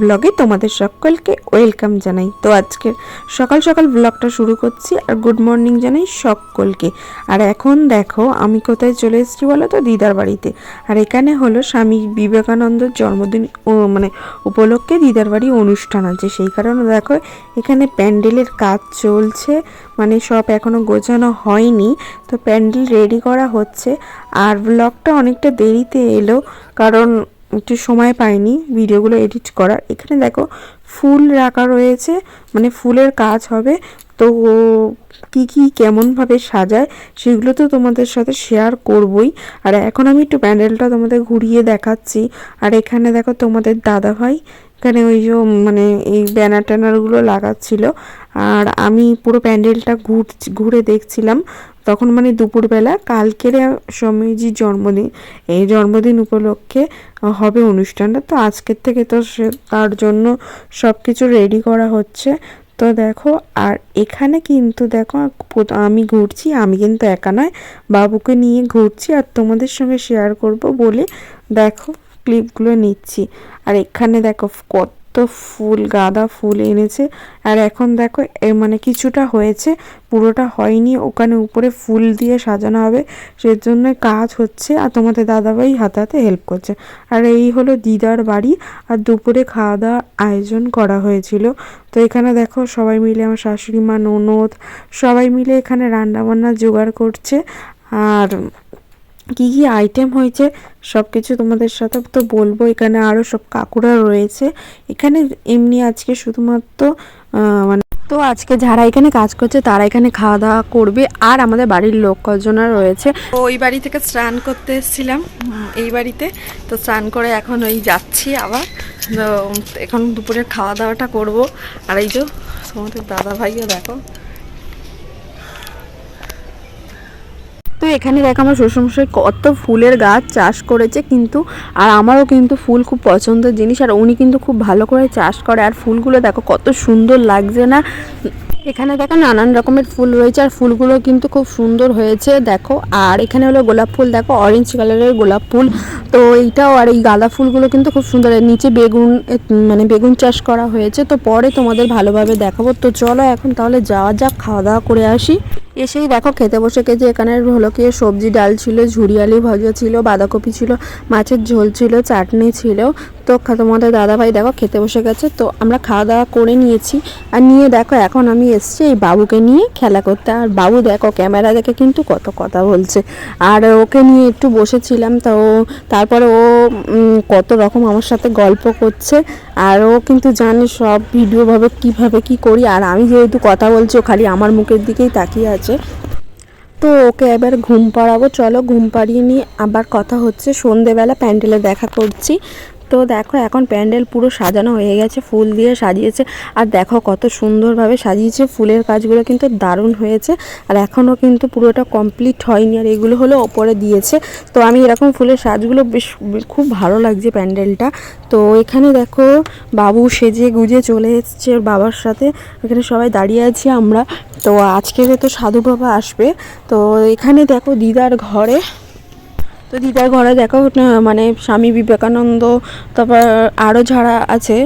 ব্লগে তোমাদের সকলকে ওয়েলকাম জানাই। তো আজকে সকাল সকাল ব্লগটা শুরু করছি আর গুড মর্নিং জানাই সকলকে। আর এখন দেখো, আমি কোথায় চলে এসেছি বলো তো? দিদার বাড়িতে। আর এখানে হলো স্বামী বিবেকানন্দের জন্মদিন মানে উপলক্ষে দিদার বাড়ি অনুষ্ঠান আছে। সেই কারণে দেখো, এখানে প্যান্ডেলের কাজ চলছে। মানে সব এখনও গোছানো হয়নি। তো প্যান্ডেল রেডি করা হচ্ছে। আর ব্লগটা অনেকটা দেরিতে এলো। কারণ একটু সময় পাইনি ভিডিওগুলো এডিট করার। এখানে দেখো ফুল রাখা রয়েছে মানে ফুলের কাজ হবে। তো কি কি কেমনভাবে সাজায় সেগুলো তো তোমাদের সাথে শেয়ার করবই। আর এখন আমি একটু প্যান্ডেলটা তোমাদের ঘুরিয়ে দেখাচ্ছি। আর এখানে দেখো তোমাদের দাদা ভাই এখানে ওই যে মানে এই ব্যানার ট্যানারগুলো লাগাচ্ছিল। আর আমি পুরো প্যান্ডেলটা ঘুর ঘুরে দেখছিলাম। তখন মানে দুপুরবেলা কালকের স্বামীজির জন্মদিন। এই জন্মদিন উপলক্ষে হবে অনুষ্ঠানটা। তো আজকের থেকে তো সে, তার জন্য সব কিছু রেডি করা হচ্ছে। তো দেখো, আর এখানে কিন্তু দেখো আমি ঘুরছি, আমি কিন্তু একা নয়। বাবুকে নিয়ে ঘুরছি আর তোমাদের সঙ্গে শেয়ার করব বলে দেখো ক্লিপগুলো নিচ্ছি। আর এখানে দেখো, কত ফুল, গাঁদা ফুল এনেছে। আর এখন দেখো মানে কিছুটা হয়েছে, পুরোটা হয়নি। ওখানে উপরে ফুল দিয়ে সাজানো হবে, সেজন্য কাজ হচ্ছে আর তোমাদের দাদাভাই হাতে হাতে হেল্প করছে। আর এই হলো দিদার বাড়ি, আর দুপুরে খাওয়া দাওয়ার আয়োজন করা হয়েছিল। তো এখানে দেখো, সবাই মিলে আমার শাশুড়ি মা, ননদ, সবাই মিলে এখানে রান্না বান্না জোগাড় করছে। আর কি কি আইটেম হয়েছে সব কিছু তোমাদের সাথে তো বলব। এখানে আরও সব কাকুরা রয়েছে। এখানে এমনি আজকে শুধুমাত্র মানে তো আজকে যারা এখানে কাজ করছে, তারা এখানে খাওয়া দাওয়া করবে। আর আমাদের বাড়ির লোক কজনা রয়েছে। ওই বাড়ি থেকে স্নান করতে এসেছিলাম এই বাড়িতে। তো স্নান করে এখন ওই যাচ্ছি আবার। এখন দুপুরে খাওয়া দাওয়াটা করব। আর এই যে, তোমাদের দাদা ভাইও দেখো এখানে দেখো আমার শ্বশুরমশাই কত ফুলের গাছ চাষ করেছে কিন্তু, আর আমারও কিন্তু ফুল খুব পছন্দের জিনিস, আর উনি কিন্তু খুব ভালো করে চাষ করে। আর ফুলগুলো দেখো কত সুন্দর লাগছে না? এখানে দেখো নানান রকমের ফুল রয়েছে, আর ফুলগুলো কিন্তু খুব সুন্দর হয়েছে, দেখো। আর এখানে হলো গোলাপ ফুল, দেখো অরেঞ্জ কালারের গোলাপ ফুল। তো এইটাও, আর এই গাঁদা ফুলগুলো কিন্তু খুব সুন্দর। নিচে বেগুন মানে বেগুন চাষ করা হয়েছে। তো পরে তোমাদের ভালোভাবে দেখাবো। তো চলো এখন তাহলে যাওয়া যাক, খাওয়া দাওয়া করে আসি। এসেই দেখো খেতে বসে গেছে এখানে হলো কি, সবজি, ডাল ছিল, ঝুরি আলু ভাজা ছিল, বাঁধাকপি ছিল, মাছের ঝোল ছিল, চাটনি ছিল। তো তোমাদের দাদাভাই দেখো খেতে বসে গেছে, তো আমরা খাওয়া দাওয়া করে নিয়েছি। আর নিয়ে দেখো এখন আমি এসছি এই বাবুকে নিয়ে খেলা করতে। আর বাবু দেখো ক্যামেরা দেখে কিন্তু কত কথা বলছে। আর ওকে নিয়ে একটু বসেছিলাম, তো তারপরে ও কত রকম আমার সাথে গল্প করছে। আর ও কিন্তু জানে সব ভিডিওভাবে কীভাবে কি করি। আর আমি যেহেতু কথা বলছি, ও খালি আমার মুখের দিকেই তাকিয়ে আছে। তো ওকে এবার ঘুম পাড়াবো। চলো, ঘুম পাড়িয়ে নিয়ে আবার কথা হচ্ছে। সন্ধেবেলা প্যান্ডেলে দেখা করছি। তো দেখো এখন প্যান্ডেল পুরো সাজানো হয়ে গেছে, ফুল দিয়ে সাজিয়েছে। আর দেখো কত সুন্দরভাবে সাজিয়েছে, ফুলের কাজগুলো কিন্তু দারুণ হয়েছে। আর এখনও কিন্তু পুরোটা কমপ্লিট হয়নি, আর এগুলো হলো ওপরে দিয়েছে। তো আমি এরকম ফুলের সাজগুলো বেশ, খুব ভালো লাগছে প্যান্ডেলটা। তো এখানে দেখো বাবু সেজে গুজে চলে এসছে বাবার সাথে। এখানে সবাই দাঁড়িয়ে আছি আমরা। তো আজকে তো সাধু বাবা আসবে। তো এখানে দেখো দিদার ঘরে তো দিদার ঘরে দেখো মানে স্বামী বিবেকানন্দ, তারপর আরও যারা আছে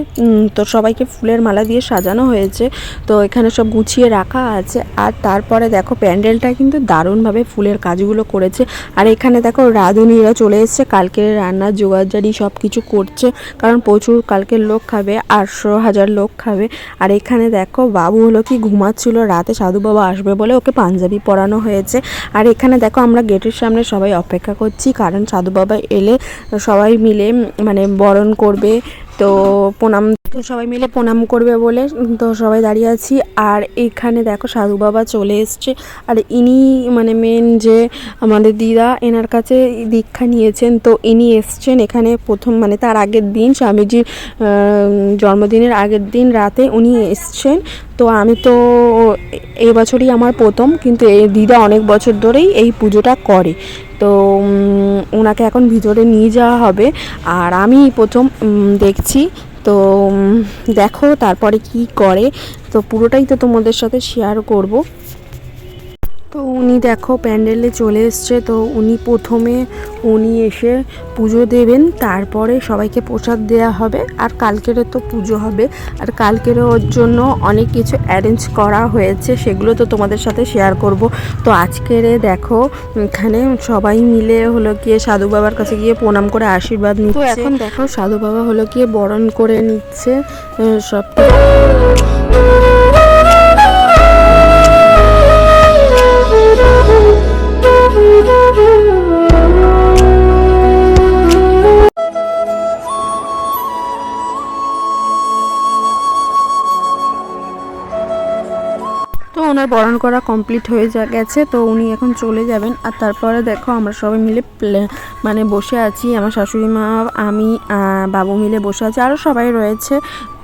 তো সবাইকে ফুলের মালা দিয়ে সাজানো হয়েছে। তো এখানে সব গুছিয়ে রাখা আছে। আর তারপরে দেখো প্যান্ডেলটা কিন্তু দারুণভাবে ফুলের কাজগুলো করেছে। আর এখানে দেখো রাঁধুনিরা চলে এসছে, কালকে রান্নার জোগাড়জারি সব কিছু করছে। কারণ প্রচুর কালকের লোক খাবে, আটশো হাজার লোক খাবে। আর এখানে দেখো বাবু হলো কি ঘুমাচ্ছিল রাতে, সাধু বাবা আসবে বলে ওকে পাঞ্জাবি পরানো হয়েছে। আর এখানে দেখো আমরা গেটের সামনে সবাই অপেক্ষা করছি। কারণ সাধু বাবা এলে সবাই মিলে মানে বরণ করবে। তো প্রণাম, তো সবাই মিলে প্রণাম করবে বলে তো সবাই দাঁড়িয়ে আছি। আর এখানে দেখো সাধু বাবা চলে এসছে। আর ইনি মানে মেন যে আমাদের দিদা, এনার কাছে দীক্ষা নিয়েছেন। তো ইনি এসছেন এখানে প্রথম মানে তার আগের দিন, স্বামীজির জন্মদিনের আগের দিন রাতে উনি এসছেন। তো আমি তো এবছরই আমার প্রথম, কিন্তু এই দিদা অনেক বছর ধরেই এই পুজোটা করে। তো ওনাকে এখন ভিতরে নিয়ে যাওয়া হবে। আর আমি প্রথম দেখছি, তো দেখো তারপরে কি করে। তো পুরোটাই তো তোমাদের সাথে শেয়ার করব। তো উনি দেখো প্যান্ডেলে চলে এসছে তো উনি প্রথমে উনি এসে পুজো দেবেন তারপরে সবাইকে প্রসাদ দেওয়া হবে আর কালকেরও তো পুজো হবে। আর কালকেরও ওর জন্য অনেক কিছু অ্যারেঞ্জ করা হয়েছে সেগুলো তো তোমাদের সাথে শেয়ার করব। তো আজকের দেখো এখানে সবাই মিলে হলো গিয়ে সাধু বাবার কাছে গিয়ে প্রণাম করে আশীর্বাদ নিচ্ছে। এখন দেখো সাধু বাবা হলো গিয়ে বরণ করে নিচ্ছে সব। তো ওনার বরণ করা কমপ্লিট হয়ে যা, গেছে, তো উনি এখন চলে যাবেন। আর তারপরে দেখো আমরা সবাই মিলে মানে বসে আছি, আমার শাশুড়ি মা, আমি বাবু মিলে বসে আছি আরও সবাই রয়েছে।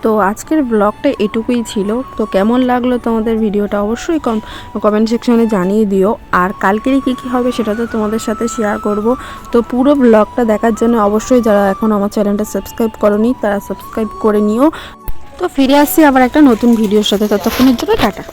তো আজকের ব্লগটা এটুকুই ছিল। তো কেমন লাগল তোমাদের ভিডিওটা অবশ্যই কম কমেন্ট সেকশনে জানিয়ে দিও। আর কালকেরই কী কী হবে সেটা তো তোমাদের সাথে শেয়ার করব। তো পুরো ব্লগটা দেখার জন্য অবশ্যই যারা এখন আমার চ্যানেলটা সাবস্ক্রাইব করনি, তারা সাবস্ক্রাইব করে নিও। তো ফিরে আসছি আবার একটা নতুন ভিডিওর সাথে। ততক্ষণের জন্য টাটা।